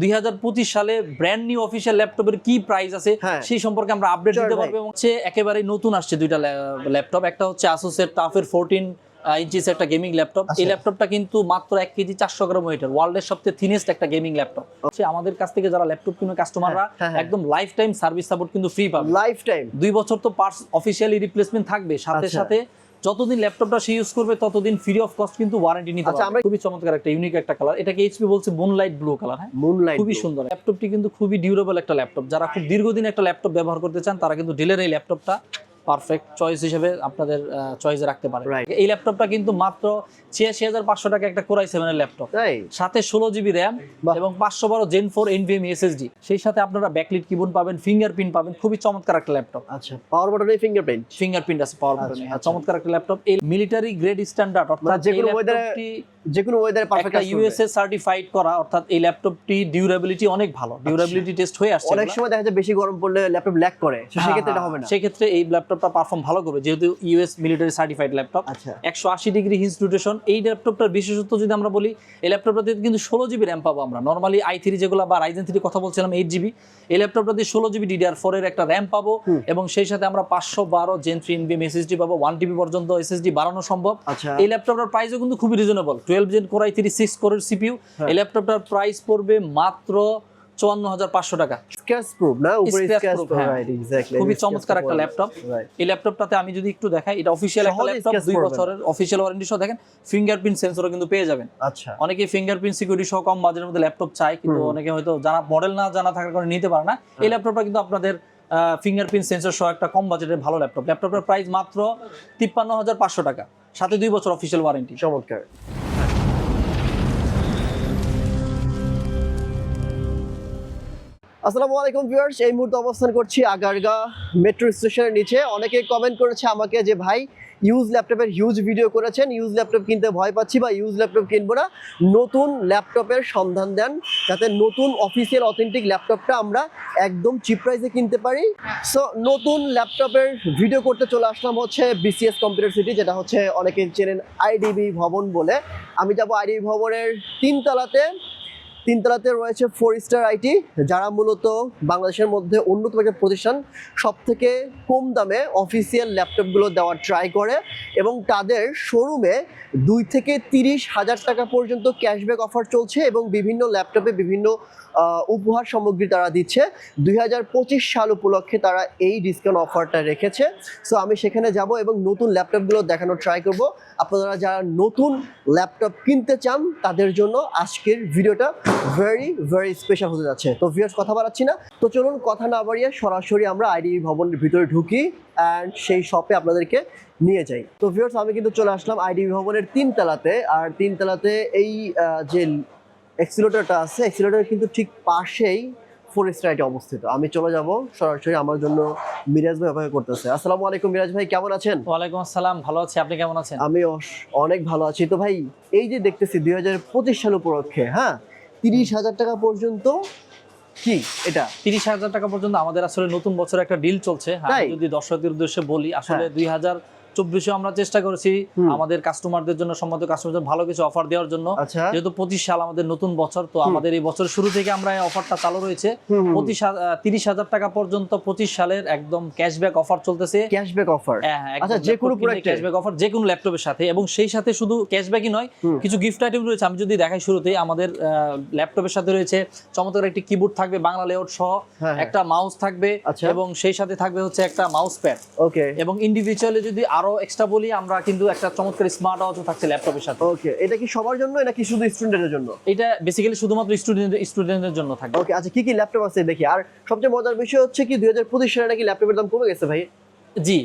দুই সালে brand new official ল্যাপটপের কি প্রাইস আছে হ্যাঁ। সেই সম্পর্কে আমরা আপডেট দিতে পারব এবং হচ্ছে একেবারে নতুন আসছে দুইটা ল্যাপটপ একটা হচ্ছে আসুসের টাফের ফোরটিন ইঞ্চিস একটা গেমিং ল্যাপটপ এই আচ্ছা। ল্যাপটপটা কিন্তু মাত্র এক কেজি চারশো গ্রাম ওয়েটের ওয়ার্ল্ডের সবচেয়ে থিনেস্ট একটা গেমিং ল্যাপটপ হচ্ছে আমাদের কাছ থেকে যারা ল্যাপটপ কিনে কাস্টমাররা। একদম লাইফ টাইম সার্ভিস সাপোর্ট কিন্তু ফ্রি পাবে লাইফ টাইম দুই বছর তো পার্টস অফিসিয়ালি রিপ্লেসমেন্ট থাকবে সাথে আচ্ছা। সাথে যতদিন ল্যাপটপটা সে ইউজ করবে ততদিন ফ্রি অফ কস্ট কিন্তু ওয়ারেন্টি নিতে আচ্ছা, পারবে। আমরা- খুবই চমৎকার একটা ইউনিক একটা কালার এটাকে এইচপি বলছে মুনলাইট ব্লু কালার হ্যাঁ? মুনলাইট খুবই সুন্দর। ল্যাপটপটি কিন্তু খুবই ডিউরেবল একটা ল্যাপটপ যারা খুব দীর্ঘদিন একটা ল্যাপটপ ব্যবহার করতে চান তারা কিন্তু ডিলের এই ল্যাপটপটা পারফেক্ট চয়েস হিসেবে আপনাদের চয়েসে রাখতে পারে এই ল্যাপটপটা কিন্তু মাত্র ছিয়াশি হাজার পাঁচশো টাকা একটা কোরাই সেভেনের ল্যাপটপ সাথে ষোলো জিবি র্যাম। এবং পাঁচশো বারো জেন ফোর এনভিএম এসএসডি সেই সাথে আপনারা ব্যাকলিট কিবোর্ড পাবেন ফিঙ্গারপ্রিন্ট পাবেন খুবই চমৎকার একটা ল্যাপটপ আচ্ছা পাওয়ার বাটনে ফিঙ্গারপ্রিন্ট ফিঙ্গারপ্রিন্ট আছে পাওয়ার আচ্ছা, বাটনে আচ্ছা। চমৎকার একটা ল্যাপটপ এই মিলিটারি গ্রেড স্ট্যান্ডার্ড অর্থাৎ মানে যে কোনো যে কোনো ওয়েদারে পারফেক্ট ইউএসএ সার্টিফাইড করা অর্থাৎ এই ল্যাপটপটি ডিউরেবিলিটি অনেক ভালো। ডিউরেবিলিটি টেস্ট হয়ে আসছে অনেক সময় দেখা যায় বেশি গরম পড়লে ল্যাপটপ ল্যাগ করে সেক্ষেত্রে এটা হবে না। সেক্ষেত্রে এই ল্যাপটপটা পারফর্ম ভালো করবে যেহেতু ইউএস মিলিটারি সার্টিফাইড ল্যাপটপ আচ্ছা। একশো আশি ডিগ্রি রোটেশন এই ল্যাপটপটার বিশেষত্ব যদি আমরা বলি এই ল্যাপটপটাতে কিন্তু ষোলো জিবি র্যাম পাবো আমরা। নর্মালি আই থ্রি যেগুলো বা রাইজেন থ্রি কথা বলছিলাম এইট জিবি এই ল্যাপটপটাতে ষোলো জিবি ডিডিআর ফোর এর একটা র্যাম পাবো এবং সেই সাথে আমরা পাঁচশো বারো জেন থ্রি এনবিএম এসএসডি পাবো। ওয়ান টিবি পর্যন্ত এসএসডি বাড়ানো সম্ভব। আচ্ছা। এই ল্যাপটপটার প্রাইসও কিন্তু খুবই reasonable twelve gen core i three six কোরের সিপিইউ হ্যাঁ। এই ল্যাপটপটার প্রাইস পড়বে মাত্র চুয়ান্ন হাজার পাঁচশো টাকা। হ্যাঁ। রাইট এক্স্যাক্টলি খুবই চমৎকার একটা ল্যাপটপ এই ল্যাপটপটাতে আমি যদি একটু দেখাই এটা অফিসিয়াল একটা ল্যাপটপ দুই বছরের অফিসিয়াল ওয়ারেন্টি সহ দেখেন ফিঙ্গারপ্রিন্ট সেন্সরও কিন্তু পেয়ে যাবেন। আচ্ছা। অনেকে ফিঙ্গারপ্রিন্ট সিকিউরিটি সহ কম বাজেটের মধ্যে ল্যাপটপ চায় কিন্তু অনেকে হয়তো জানা মডেল না জানা থাকার কারণে নিতে পারে না। এই ল্যাপটপটা কিন্তু আপনাদের ফিঙ্গারপ্রিন্ট সেন্সর সহ একটা কম বাজেটের ভালো ল্যাপটপ ল্যাপটপের প্রাইস মাত্র তিপ্পান্ন হাজার পাঁচশো টাকা। সাথে দুই বছর অফিসিয়াল ওয়ারেন্টি চমৎকার। আসসালামু আলাইকুম ভিউয়ার্স, এই মুহূর্তে অবস্থান করছি আগারগা মেট্রো স্টেশনের নিচে। অনেকে কমেন্ট করেছে আমাকে যে, ভাই ইউজ ল্যাপটপের হিউজ ভিডিও করেছেন ইউজ ল্যাপটপ কিনতে ভয় পাচ্ছি বা ইউজ ল্যাপটপ কিনবো না। নতুন ল্যাপটপের সন্ধান দেন, যাতে নতুন অফিসিয়াল অথেন্টিক ল্যাপটপটা আমরা একদম চিপ প্রাইসে কিনতে পারি। সো নতুন ল্যাপটপের ভিডিও করতে চলে আসলাম হচ্ছে বিসিএস কম্পিউটার সিটি যেটা হচ্ছে অনেকে চেনেন আইডিবি ভবন বলে। আমি যাব আইডিবি ভবনের তিনতলাতে। তিনতলাতে রয়েছে ফোর স্টার আইটি যারা মূলত বাংলাদেশের মধ্যে অন্যতম একটা প্রতিষ্ঠান। সব থেকে কম দামে অফিসিয়াল ল্যাপটপগুলো দেওয়ার ট্রাই করে এবং তাদের শোরুমে দুই থেকে তিরিশ হাজার টাকা পর্যন্ত ক্যাশব্যাক অফার চলছে এবং বিভিন্ন ল্যাপটপে বিভিন্ন উপহার সামগ্রী তারা দিচ্ছে। দুই হাজার পঁচিশ সাল উপলক্ষে তারা এই ডিসকাউন্ট অফারটা রেখেছে। সো আমি সেখানে যাব এবং নতুন ল্যাপটপগুলো দেখানোর ট্রাই করব। আপনারা যারা নতুন ল্যাপটপ কিনতে চান, তাদের জন্য আজকের ভিডিওটা ভেরি ভেরি স্পেশাল হতে যাচ্ছে। তো ভিউয়ার্স কথা বাড়াচ্ছি না। তো, চলুন কথা না বাড়িয়ে সরাসরি আমরা আইডি ভবনের ভিতরে ঢুকি অ্যান্ড সেই শপে আপনাদেরকে নিয়ে যাই। তো ভিউয়ার্স আমি কিন্তু চলে আসলাম আইডি ভবনের তিনতলাতে। আর তিনতলাতে এই যে এক্সিলেটরটা আছে। এক্সিলেটর কিন্তু ঠিক পাশেই ফোর স্ট্রাইটে অবস্থিত। আমি চলে যাব সরাসরি আমার জন্য মিরাজ ভাই অপেক্ষা করতেছে। আসসালামু আলাইকুম মিরাজ ভাই কেমন আছেন? ওয়ালাইকুম আসসালাম ভালো আছি। আপনি কেমন আছেন? আমি অনেক ভালো আছি। তো ভাই এই যে দেখতেছি দুই হাজার পঁচিশ সাল উপলক্ষে হ্যাঁ? তিরিশ হাজার টাকা পর্যন্ত কি এটা? তিরিশ হাজার টাকা পর্যন্ত আমাদের আসলে নতুন বছর একটা ডিল চলছে। যদি দর্শকদের উদ্দেশ্যে বলি আসলে হ্যাঁ। দুই হাজার চব্বিশে আমরা চেষ্টা করেছি আমাদের কাস্টমারদের জন্য সম্মত কাস্টমারদের ভালো কিছু অফার দেওয়ার জন্য। আচ্ছা। যেহেতু পঁচিশ সাল আমাদের নতুন বছর তো আমাদের এই বছর শুরু থেকে আমরা এই অফারটা চালু রয়েছে। পঁচিশ তিরিশ হাজার টাকা পর্যন্ত পঁচিশ সালের একদম ক্যাশব্যাক অফার চলতেছে। ক্যাশব্যাক অফার আচ্ছা, যে কোনো cashback offer, যে কোনো ল্যাপটপের সাথে। এবং সেই সাথে শুধু ক্যাশব্যাকই নয় কিছু গিফট আইটেম রয়েছে। আমি যদি দেখাই শুরুতেই আমাদের ল্যাপটপের সাথে রয়েছে চমৎকার একটি কিবোর্ড থাকবে বাংলা লেআউট সহ। হ্যাঁ, হ্যাঁ। একটা মাউস থাকবে আচ্ছা। এবং সেই সাথে থাকবে হচ্ছে একটা মাউস প্যাড ওকে এবং ইন্ডিভিজুয়ালি যদি আরও এক্সট্রা বলি আমরা কিন্তু একটা চমৎকার স্মার্ট ওয়াচও থাকছে ল্যাপটপের সাথে। ওকে এটা কি সবার জন্য নাকি শুধু স্টুডেন্টের জন্য? এটা বেসিক্যালি শুধুমাত্র স্টুডেন্ট স্টুডেন্টদের জন্য থাকবে ওকে আচ্ছা কি কি ল্যাপটপ আছে দেখি। আর সবচেয়ে মজার বিষয় হচ্ছে কি দুই হাজার পঁচিশ সালে নাকি ল্যাপটপের দাম কমে গেছে ভাই? জি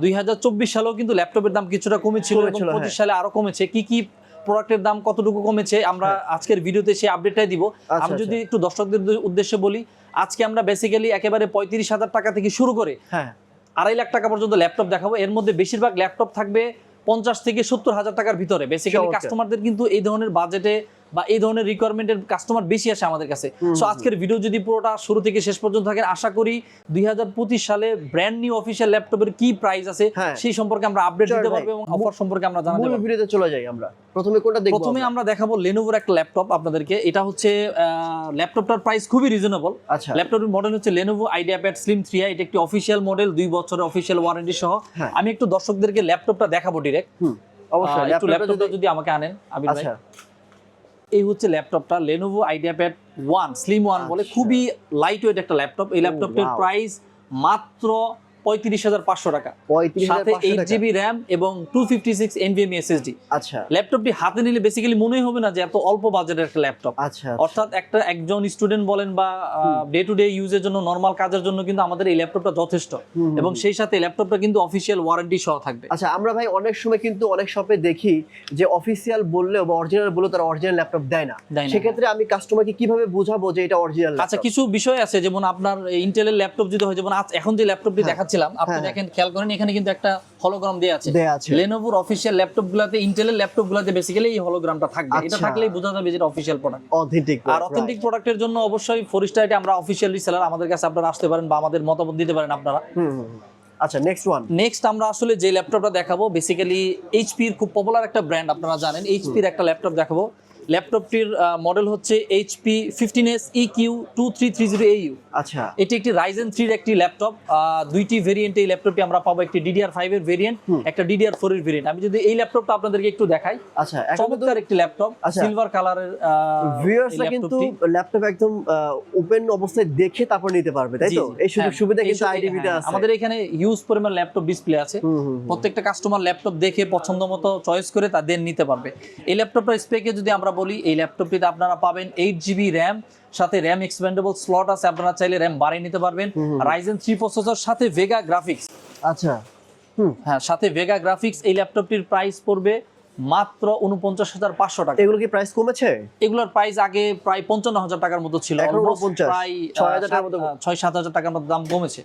দুই হাজার চব্বিশ সালেও কিন্তু ল্যাপটপের দাম কিছুটা কমেছিল এবং কমেছিল, পঁচিশ হ্যাঁ। সালে আরও কমেছে। কি কি প্রোডাক্টের দাম কতটুকু কমেছে আমরা আজকের ভিডিওতে সেই আপডেটটাই দিব। হ্যাঁ। আচ্ছা, আমি যদি একটু দর্শকদের উদ্দে- উদ্দেশ্যে বলি আজকে আমরা বেসিক্যালি একেবারে পঁয়ত্রিশ হাজার টাকা থেকে শুরু করে হ্যাঁ। আড়াই লাখ টাকা পর্যন্ত ল্যাপটপ দেখাবো এর মধ্যে বেশিরভাগ ল্যাপটপ থাকবে পঞ্চাশ থেকে সত্তর হাজার টাকার ভিতরে বেসিক্যালি। কাস্টমারদের কিন্তু এই ধরনের বাজেটে বা এই ধরনের রিকোয়ারমেন্টের কাস্টমার বেশি আসে আমাদের কাছে। সো আজকের ভিডিও যদি পুরোটা শুরু থেকে শেষ পর্যন্ত থাকেন আশা করি দুই সালে ব্র্যান্ড নিউ অফিসিয়াল ল্যাপটপের কি প্রাইস আছে হ্যাঁ। সেই সম্পর্কে আমরা আপডেট দিতে পারব এবং অফার সম্পর্কে আমরা জানাতে পারব। ভিডিওতে চলে যাই আমরা। প্রথমে কোনটা দেখব প্রথমে আমরা? দেখাবো লেনোভোর একটা ল্যাপটপ আপনাদেরকে। এটা হচ্ছে ল্যাপটপটার প্রাইস খুবই রিজনেবল আচ্ছা। ল্যাপটপের মডেল হচ্ছে লেনোভো আইডিয়াপ্যাড স্লিম থ্রি এটা একটি অফিসিয়াল মডেল দুই বছরের অফিসিয়াল ওয়ারেন্টি সহ। হ্যাঁ। আমি একটু দর্শকদেরকে ল্যাপটপটা দেখাবো ডিরেক্ট অবশ্যই। ল্যাপটপটা যদি আমাকে আনেন আবির ভাই। আচ্ছা। এই হচ্ছে ল্যাপটপটা Lenovo IdeaPad one slim one বলে। খুবই লাইট ওয়েট একটা ল্যাপটপ এই ল্যাপটপটার প্রাইস মাত্র পঁয়ত্রিশ হাজার পাঁচশো টাকা। সাথে এইট জিবি র্যাম এবং two fifty six NVM SSD আচ্ছা। ল্যাপটপটি হাতে নিলে বেসিক্যালি মনেই হবে না যে এত অল্প বাজেটের একটা ল্যাপটপ। আচ্ছা অর্থাৎ একটা একজন স্টুডেন্ট বলেন বা ডে টু ডে ইউজের জন্য নর্মাল কাজের জন্য কিন্তু আমাদের এই ল্যাপটপটা যথেষ্ট। এবং সেই সাথে ল্যাপটপটা কিন্তু অফিসিয়াল ওয়ারেন্টি সহ থাকবে। আচ্ছা আমরা ভাই অনেক সময় কিন্তু অনেক শপে দেখি যে অফিসিয়াল বললেও বা অরিজিনাল বললেও তারা অরিজিনাল ল্যাপটপ দেয় না। সেক্ষেত্রে আমি কাস্টমারকে কীভাবে বোঝাবো যে এটা অরিজিনাল আচ্ছা কিছু বিষয় আছে যেমন আপনার ইন্টেলের ল্যাপটপ যদি হয় যেমন এখন যে ল্যাপটপটি হ্যাঁ। দেখাচ্ছিলাম আপনি হ্যাঁ, দেখেন খেয়াল করেন এখানে কিন্তু একটা হলোগ্রাম আছে। দেয়া আছে। লেনোভোর অফিসিয়াল ল্যাপটপ গুলাতে ইন্টেলের ল্যাপটপ গুলাতে বেসিক্যালি এই হলোগ্রামটা থাকবে। এটা আচ্ছা। থাকলেই বোঝা যাবে যেটা অফিসিয়াল প্রোডাক্ট অথেন্টিক আর অথেন্টিক প্রোডাক্টের জন্য অবশ্যই ফরিস্টার এটা আমরা অফিসিয়াল রিসেলার আমাদের কাছে আপনারা আসতে পারেন বা আমাদের মতামত দিতে পারেন আপনারা। আচ্ছা নেক্সট ওয়ান নেক্সট আমরা আসলে যে ল্যাপটপটা দেখাবো বেসিক্যালি এইচপির খুব পপুলার একটা ব্র্যান্ড আপনারা জানেন। এইচপির একটা ল্যাপটপ দেখাবো। ল্যাপটপটির মডেল হচ্ছে HP fifteen S E Q two three three zero AU আচ্ছা। এটি একটি রাইজেন থ্রির একটি ল্যাপটপ দুইটি ভেরিয়েন্টে এই ল্যাপটপটি আমরা পাবো। একটি ডিডিআর ফাইভ এর ভেরিয়েন্ট একটা ডিডিআর ফোর এর ভেরিয়েন্ট আমি যদি এই ল্যাপটপটা আপনাদেরকে একটু দেখাই আচ্ছা চমৎকার একটি ল্যাপটপ। সিলভার কালারের ভিউয়ার্সরা কিন্তু ল্যাপটপ একদম ওপেন অবস্থায় দেখে তারপর নিতে পারবে তাই তো? এই সুযোগ সুবিধা কিন্তু আইডিবিতে আছে হ্যাঁ, আমাদের এখানে ইউজ পরিমাণ ল্যাপটপ ডিসপ্লে আছে। প্রত্যেকটা কাস্টমার ল্যাপটপ দেখে পছন্দ মতো চয়েস করে তাদের নিতে পারবে। এই ল্যাপটপটার স্পেকে যদি আমরা বলি এই ল্যাপটপটিতে আপনারা পাবেন এইট জিবি র্যাম সাথে র্যাম এক্সপেন্ডেবল স্লট আছে আপনারা চাইলে র্যাম বাড়িয়ে নিতে পারবেন। রাইজেন থ্রি প্রসেসর সাথে ভেগা গ্রাফিক্স আচ্ছা হ্যাঁ সাথে ভেগা গ্রাফিক্স এই ল্যাপটপটির প্রাইস পড়বে মাত্র উনপঞ্চাশ হাজার পাঁচশো টাকা। এগুলো কি প্রাইস কমেছে? এগুলোর প্রাইস আগে প্রায় পঞ্চান্ন হাজার টাকার মতো ছিল এখন Almost 49 প্রায় ছয় সাত হাজার টাকার মতো দাম কমেছে।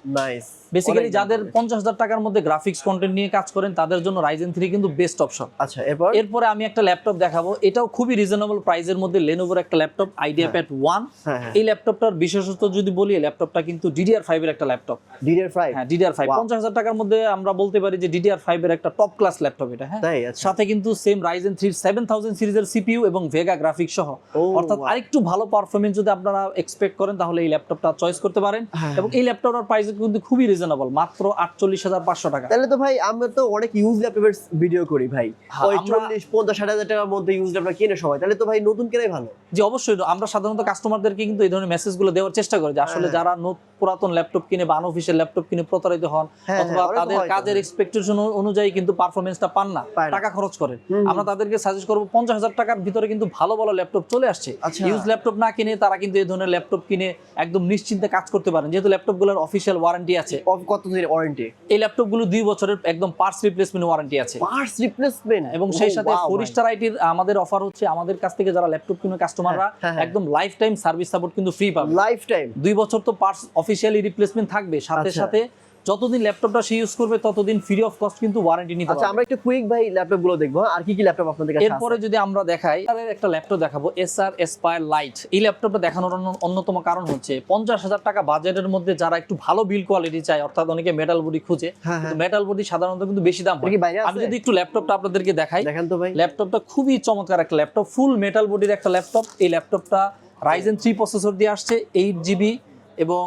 বেসিক্যালি যাদের পঞ্চাশ হাজার টাকার মধ্যে গ্রাফিক্স কন্টেন্ট নিয়ে কাজ করেন তাদের জন্য রাইজেন থ্রি কিন্তু বেস্ট অপশন আচ্ছা এরপর? এরপরে আমি একটা ল্যাপটপ দেখাবো। এটাও খুবই রিজনেবল প্রাইসের মধ্যে লেনোভোর একটা ল্যাপটপ আইডিয়া প্যাড ওয়ান এই ল্যাপটপটার বিশেষত্ব যদি বলি ল্যাপটপটা কিন্তু ডিডিআর ফাইভ এর একটা ল্যাপটপ ডিডিআর ফাইভ হ্যাঁ ডিডিআর ফাইভ পঞ্চাশ হাজার টাকার মধ্যে আমরা বলতে পারি যে ডিডিআর ফাইভ এর একটা টপ ক্লাস ল্যাপটপ এটা হ্যাঁ। আচ্ছা। সাথে কিন্তু same Ryzen three seven thousand সিরিজের সিপিইউ এবং ভেগা গ্রাফিক্স সহ। অর্থাৎ আরেকটু ভালো পারফরমেন্স যদি আপনারা এক্সপেক্ট করেন তাহলে এই ল্যাপটপটা চয়েস করতে পারেন। হ্যাঁ। এবং এই ল্যাপটপটার প্রাইস কিন্তু খুবই রিজনেবল মাত্র আটচল্লিশ হাজার পাঁচশো টাকা। তাহলে তো ভাই আমরা তো অনেক ইউজ ল্যাপটপের ভিডিও করি ভাই। হ্যাঁ, ওই চল্লিশ পঞ্চাশ ষাট হাজার টাকার মধ্যে ইউজ ল্যাপটপ কিনে সবাই। তাহলে তো ভাই নতুন কেনাই ভালো। যে অবশ্যই। আমরা সাধারণত কাস্টমারদেরকে কিন্তু এই ধরনের মেসেজগুলো দেওয়ার চেষ্টা করি যে আসলে হ্যাঁ। যারা নত- পুরাতন ল্যাপটপ কিনে বা আনঅফিসিয়াল ল্যাপটপ কিনে প্রতারিত হন অথবা তাদের কাজের এক্সপেকটেশন অনুযায়ী কিন্তু পারফরমেন্সটা পান না। টাকা খরচ করেন। আমরা তাদেরকে সাজেস্ট করব পঞ্চাশ হাজার টাকার ভিতরে কিন্তু ভালো ভালো ল্যাপটপ চলে আসছে। আচ্ছা। ইউজ ল্যাপটপ না কিনে তারা কিন্তু এই ধরনের ল্যাপটপ কিনে একদম নিশ্চিন্তে কাজ করতে পারেন। যেহেতু ল্যাপটপগুলোর অফিসিয়াল ওয়ারেন্টি আছে। কত দিনের ওয়ারেন্টি এই ল্যাপটপগুলো দুই বছরের একদম পার্টস রিপ্লেসমেন্ট ওয়ারেন্টি আছে। পার্টস রিপ্লেসমেন্ট এবং সেই সাথে ফোরিস্টার আইটির আমাদের অফার হচ্ছে আমাদের কাছ থেকে যারা ল্যাপটপ কিনে কাস্টমাররা হ্যাঁ, হ্যাঁ, হ্যাঁ। একদম লাইফ টাইম সার্ভিস সাপোর্ট কিন্তু ফ্রি পাবে। লাইফ টাইম দুই বছর তো পার্টস অফিসিয়ালি রিপ্লেসমেন্ট থাকবে। সাথে আচ্ছা। সাথে যতদিন ল্যাপটপটা সে ইউজ করবে ততদিন ফ্রি অফ কস্ট কিন্তু ওয়ারেন্টি নিতে আচ্ছা আমরা একটু কুইক ভাই ল্যাপটপগুলো দেখব আর কি কি ল্যাপটপ আপনাদের কাছে এরপরে যদি আমরা দেখাই তাহলে একটা ল্যাপটপ দেখাবো এস আর এসপায়ার লাইট এই ল্যাপটপটা দেখানোর অন্যতম কারণ হচ্ছে পঞ্চাশ হাজার টাকা বাজেটের মধ্যে যারা একটু ভালো বিল কোয়ালিটি চায় অর্থাৎ অনেকে মেটাল বডি খুঁজে হ্যাঁ, হ্যাঁ। মেটাল বডি সাধারণত কিন্তু বেশি দাম হয়। আমি যদি একটু ল্যাপটপটা আপনাদেরকে দেখাই দেখেন তো ভাই। ল্যাপটপটা খুবই চমৎকার একটা ল্যাপটপ ফুল মেটাল বডির একটা ল্যাপটপ। এই ল্যাপটপটা রাইজেন থ্রি প্রসেসর দিয়ে আসছে এইট জিবি এবং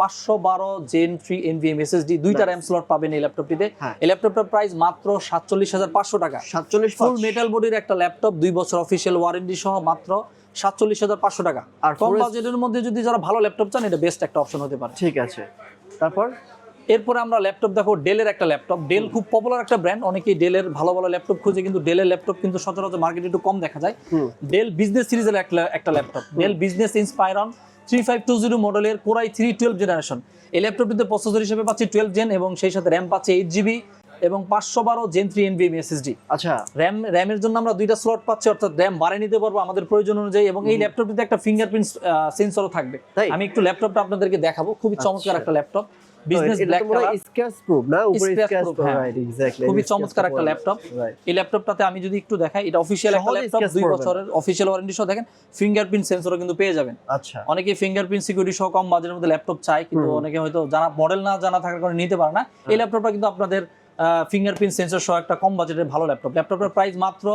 পাঁচশো বারো জেন থ্রি এনভিএম এসএসডি দুইটা. র্যাম স্লট পাবেন এই ল্যাপটপটিতে হ্যাঁ। এই ল্যাপটপটার প্রাইস মাত্র সাতচল্লিশ হাজার পাঁচশো টাকা। সাতচল্লিশ ফুল মেটাল বডির একটা ল্যাপটপ দুই বছর অফিসিয়াল ওয়ারেন্টি সহ মাত্র সাতচল্লিশ হাজার পাঁচশো টাকা। আর কম বাজেটের মধ্যে যদি যারা ভালো ল্যাপটপ চান এটা বেস্ট একটা অপশন হতে পারে। ঠিক আছে। তারপর? এরপরে আমরা ল্যাপটপ দেখো ডেলের একটা ল্যাপটপ ডেল খুব পপুলার একটা ব্র্যান্ড অনেকেই ডেলের ভালো ভালো ল্যাপটপ খুঁজে কিন্তু ডেলের ল্যাপটপ কিন্তু সচরাচর মার্কেটে একটু কম দেখা যায়। ডেল বিজনেস সিরিজের একটা একটা laptop Dell business Inspiron three five two zero মডেলের কোরাই থ্রি টুয়েলভ জেনারেশন। এই ল্যাপটপটিতে প্রসেসর হিসেবে পাচ্ছি টুয়েলভ জেন এবং সেই সাথে র্যাম পাচ্ছি এইট জিবি এবং পাঁচশো বারো জেন থ্রি এনভিএম এসএসডি আচ্ছা। র্যাম র্যামের জন্য আমরা দুইটা স্লট পাচ্ছি অর্থাৎ র্যাম বাড়িয়ে নিতে পারব আমাদের প্রয়োজন অনুযায়ী এবং এই ল্যাপটপটিতে একটা ফিঙ্গারপ্রিন্ট সেন্সরও থাকবে। তাই? আমি একটু ল্যাপটপটা আপনাদেরকে দেখাবো খুবই চমৎকার আচ্ছা। একটা laptop. Business black colour scratch proof না? উপরে স্ক্র্যাচ প্রুফ হ্যাঁ। রাইট এক্স্যাক্টলি খুবই চমৎকার একটা ল্যাপটপ এই ল্যাপটপটাতে আমি যদি একটু দেখাই এটা অফিসিয়াল একটা ল্যাপটপ দুই বছরের অফিসিয়াল ওয়ারেন্টি সহ দেখেন ফিঙ্গারপ্রিন্ট সেন্সরও কিন্তু পেয়ে যাবেন। আচ্ছা। অনেকে ফিঙ্গারপ্রিন্ট সিকিউরিটি সহ কম বাজেটের মধ্যে ল্যাপটপ চায় কিন্তু অনেকে হয়তো জানা মডেল না জানা থাকার কারণে নিতে পারে না এই ল্যাপটপটা কিন্তু আপনাদের ফিঙ্গারপ্রিন্ট সেন্সর সহ একটা কম বাজেটের ভালো ল্যাপটপ ল্যাপটপের প্রাইস মাত্র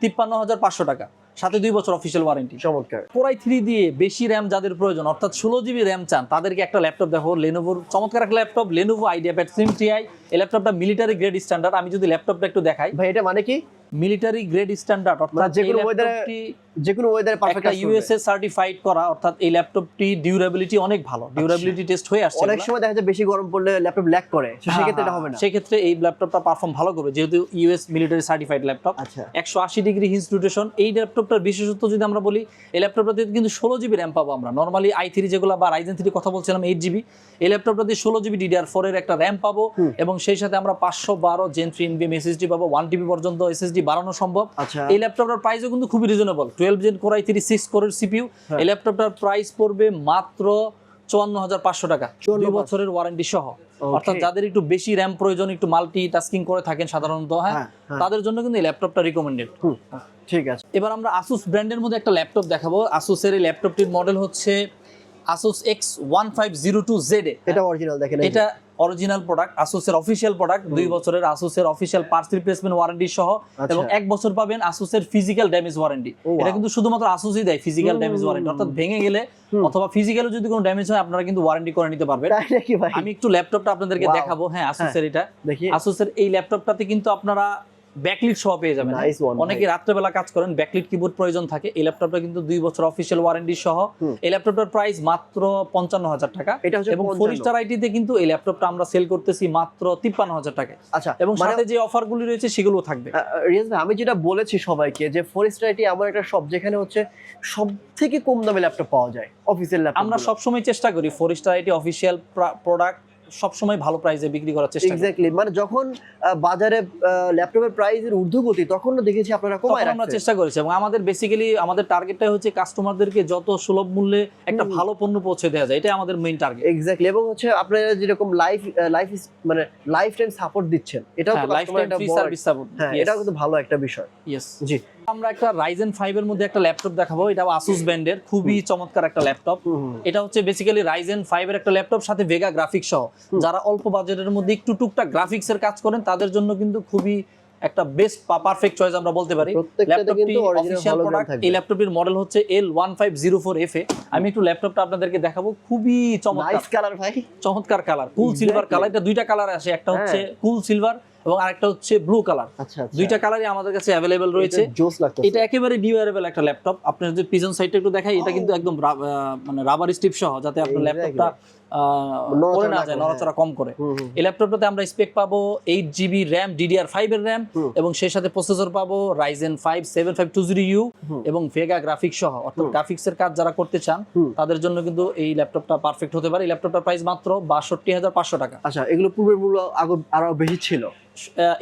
তিপ্পান্ন হাজার পাঁচশো টাকা। সাথে দুই বছর অফিসিয়াল ওয়ারেন্টি চমৎকার। পোরাই থ্রি দিয়ে বেশি র্যাম যাদের প্রয়োজন অর্থাৎ ষোলো জিবি র্যাম চান তাদেরকে একটা ল্যাপটপ দেখো লেনোভোর চমৎকার একটা laptop Lenovo IdeaPad slim TI এই ল্যাপটপটা মিলিটারি গ্রেড স্ট্যান্ডার্ড আমি যদি ল্যাপটপটা একটু দেখাই। ভাই এটা মানে কি? মিলিটারি গ্রেড স্ট্যান্ডার্ড অর্থাৎ যে কোনো ল্যাপটপটি যে কোনো ওয়েদারে পারফেক্ট ইউএসএ সার্টিফাইড করা অর্থাৎ এই ল্যাপটপটি ডিউরেবিলিটি অনেক ভালো। ডিউরেবিলিটি টেস্ট হয়ে আসছে অনেক সময় দেখা যায় বেশি গরম পড়লে ল্যাপটপ ল্যাগ করে সেক্ষেত্রে এটা হবে না। সেক্ষেত্রে এই ল্যাপটপটা পারফর্ম ভালো করবে যেহেতু ইউএস মিলিটারি সার্টিফাইড ল্যাপটপ আচ্ছা। একশো আশি ডিগ্রি হিন্স রোটেশন এই ল্যাপটপটার বিশেষত্ব যদি আমরা বলি এই ল্যাপটপটাতে কিন্তু ষোলো জিবি র্যাম পাবো আমরা। নর্মালি আই থ্রি যেগুলো বা রাইজেন থ্রি কথা বলছিলাম এইট জিবি এই ল্যাপটপটাতে ষোলো জিবি ডিডিআর ফোর এর একটা র্যাম পাবো এবং সেই সাথে আমরা পাঁচশো বারো জেন থ্রি এনবিএম এসএসডি পাবো। ওয়ান টিবি পর্যন্ত এসএসডি বাড়ানো সম্ভব। আচ্ছা। এই ল্যাপটপটার প্রাইসও কিন্তু খুবই reasonable twelve gen core i three six কোরের সিপিইউ হ্যাঁ। এই ল্যাপটপটার প্রাইস পড়বে মাত্র চুয়ান্ন হাজার পাঁচশো টাকা। 54,500 দুই বছরের ওয়ারেন্টি সহ। অর্থাৎ যাদের একটু বেশি র্যাম প্রয়োজন একটু মাল্টি টাস্কিং করে থাকেন সাধারণত হ্যাঁ হ্যাঁ, হ্যাঁ। তাদের জন্য কিন্তু এই ল্যাপটপটা রিকমেন্ডেড ঠিক আছে। এবার আমরা আসুস ব্র্যান্ডের মধ্যে একটা ল্যাপটপ দেখাবো। আসুসের এই ল্যাপটপটির মডেল হচ্ছে Asus X one five zero two Z এটা অরিজিনাল দেখেন এটা অরিজিনাল প্রোডাক্ট আসুসের অফিসিয়াল প্রোডাক্ট দুই বছরের আসুসের অফিসিয়াল পার্টস রিপ্লেসমেন্ট ওয়ারেন্টি সহ। আচ্ছা। এবং এক বছর পাবেন আসুসের ফিজিক্যাল ড্যামেজ ওয়ারেন্টি এটা কিন্তু শুধুমাত্র আসুসই দেয় ফিজিক্যাল ড্যামেজ ওয়ারেন্টি অর্থাৎ ভেঙে গেলে অথবা ফিজিক্যাল যদি কোনো ড্যামেজ হয় আপনারা কিন্তু ওয়ারেন্টি করে নিতে পারবেন। তাই নাকি ভাই? আমি একটু ল্যাপটপটা আপনাদেরকে দেখাবো। হ্যাঁ আসুসের এটা। দেখি। আসুসের এই ল্যাপটপটাতে কিন্তু আপনারা ব্যাকলিট সহ পেয়ে যাবেন হ্যাঁ? অনেকে রাত্রেবেলা কাজ করেন ব্যাকলিট কিবোর্ড প্রয়োজন থাকে। এই ল্যাপটপটা কিন্তু দুই বছর অফিসিয়াল ওয়ারেন্টি সহ। এই ল্যাপটপটার প্রাইস মাত্র পঞ্চান্ন হাজার টাকা। এটা হচ্ছে এবং 55 ফোর স্টার আইটিতে কিন্তু এই ল্যাপটপটা আমরা সেল করতেছি মাত্র তিপ্পান্ন হাজার টাকা আচ্ছা এবং মানে সাথে যে অফারগুলি রয়েছে সেগুলো থাকবে। রিয়াজ ভাই আমি যেটা বলেছি সবাইকে যে ফরেস্ট আইটি এমন একটা শপ যেখানে হচ্ছে সব থেকে কম দামে ল্যাপটপ পাওয়া যায় অফিসিয়াল ল্যাপটপ আমরা সবসময় চেষ্টা করি four star IT official product সবসময় ভালো প্রাইসে বিক্রি করার চেষ্টা এক্স্যাক্টলি মানে যখন বাজারে ল্যাপটপের প্রাইসের ঊর্ধ্বগতি তখন দেখেছি আপনারা কমায় তখন আমরা চেষ্টা করেছি এবং আমাদের বেসিক্যালি আমাদের টার্গেটটাই হচ্ছে কাস্টমারদেরকে যত সুলভ মূল্যে একটা ভালো পণ্য পৌঁছে দেওয়া যায় এটাই আমাদের মেইন টার্গেট এক্স্যাক্টলি এবং হচ্ছে আপনারা যেরকম লাইফ লাইফ মানে লাইফ টাইম সাপোর্ট দিচ্ছেন এটাও তো life time free service support হ্যাঁ এটাও কিন্তু ভালো একটা বিষয়। ইয়েস জি। আমরা একটা রাইজেন 5 এর মধ্যে একটা ল্যাপটপ দেখাবো। এটা আসুস ব্র্যান্ডের খুবই চমৎকার একটা ল্যাপটপ এটা হচ্ছে বেসিক্যালি রাইজেন 5 এর একটা ল্যাপটপ সাথে ভেগা গ্রাফিক্স সহ। যারা অল্প বাজেটের মধ্যে একটু টুকটাক গ্রাফিক্স এর কাজ করেন তাদের জন্য কিন্তু খুবই একটা বেস্ট পারফেক্ট চয়েস আমরা বলতে পারি। ল্যাপটপটি হলোগ্রাম প্রোডাক্ট এই ল্যাপটপটির মডেল হচ্ছে L one five zero four F A. আমি একটু ল্যাপটপটা আপনাদেরকে দেখাবো খুবই চমৎকার। কালার ভাই। চমৎকার কালার কুল সিলভার কালার এটা দুইটা কালার আসে। একটা হচ্ছে হ্যাঁ। কুল সিলভার এবং আরেকটা হচ্ছে ব্লু কালার আচ্ছা আচ্ছা। দুইটা কালারই আমাদের কাছে অ্যাভেলেবেল রয়েছে। এটা একেবারে ডিউরেবল একটা ল্যাপটপ আপনার যদি পিজন সাইডটা একটু দেখাই এটা কিন্তু একদম মানে রাবার স্টিপ সহ যাতে আপনার. ল্যাপটপটা না যায় নড়াচড়া কম করে। এই ল্যাপটপটাতে আমরা স্পেক পাবো eight GB RAM DDR five এর র্যাম এবং সেই সাথে প্রসেসর পাবো Ryzen five seven five two zero U এবং ভেগা গ্রাফিক্স সহ। অর্থাৎ গ্রাফিক্স এর কাজ যারা করতে চান তাদের জন্য কিন্তু এই ল্যাপটপটা পারফেক্ট হতে পারে। এই ল্যাপটপটার প্রাইস মাত্র বাষট্টি হাজার পাঁচশো টাকা। আচ্ছা এগুলো পূর্বের মূল্য আরও বেশি ছিল?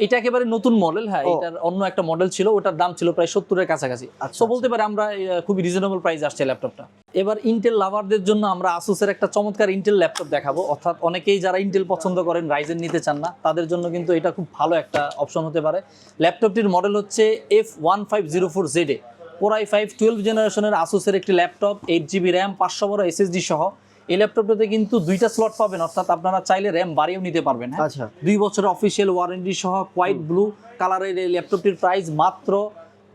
এটা একেবারে নতুন মডেল হ্যাঁ এটার অন্য একটা মডেল ছিল ওটার দাম ছিল প্রায় সত্তরের কাছাকাছি। আচ্ছা, বলতে পারে আমরা খুবই রিজনেবল প্রাইস আসছে ল্যাপটপটা। এবার ইন্টেল লাভারদের জন্য আমরা আসুসের একটা চমৎকার ইন্টেল ল্যাপটপ দেখাবো। অর্থাৎ অনেকেই যারা ইন্টেল পছন্দ করেন রাইজেন নিতে চান না তাদের জন্য কিন্তু এটা খুব ভালো একটা অপশন হতে পারে। ল্যাপটপটির মডেল হচ্ছে F one five zero four জেডে core i five twelve জেনারেশনের আসুসের একটি ল্যাপটপ এইট জিবি র্যাম পাঁচশো বড় এসএসডি সহ। এই ল্যাপটপটাতে কিন্তু দুইটা স্লট পাবেন অর্থাৎ আপনারা চাইলে র্যাম বাড়িয়েও নিতে পারবেন হ্যাঁ? আচ্ছা। দুই বছরের অফিসিয়াল ওয়ারেন্টি সহ হোয়াইট ব্লু কালারের এই ল্যাপটপটির প্রাইস মাত্র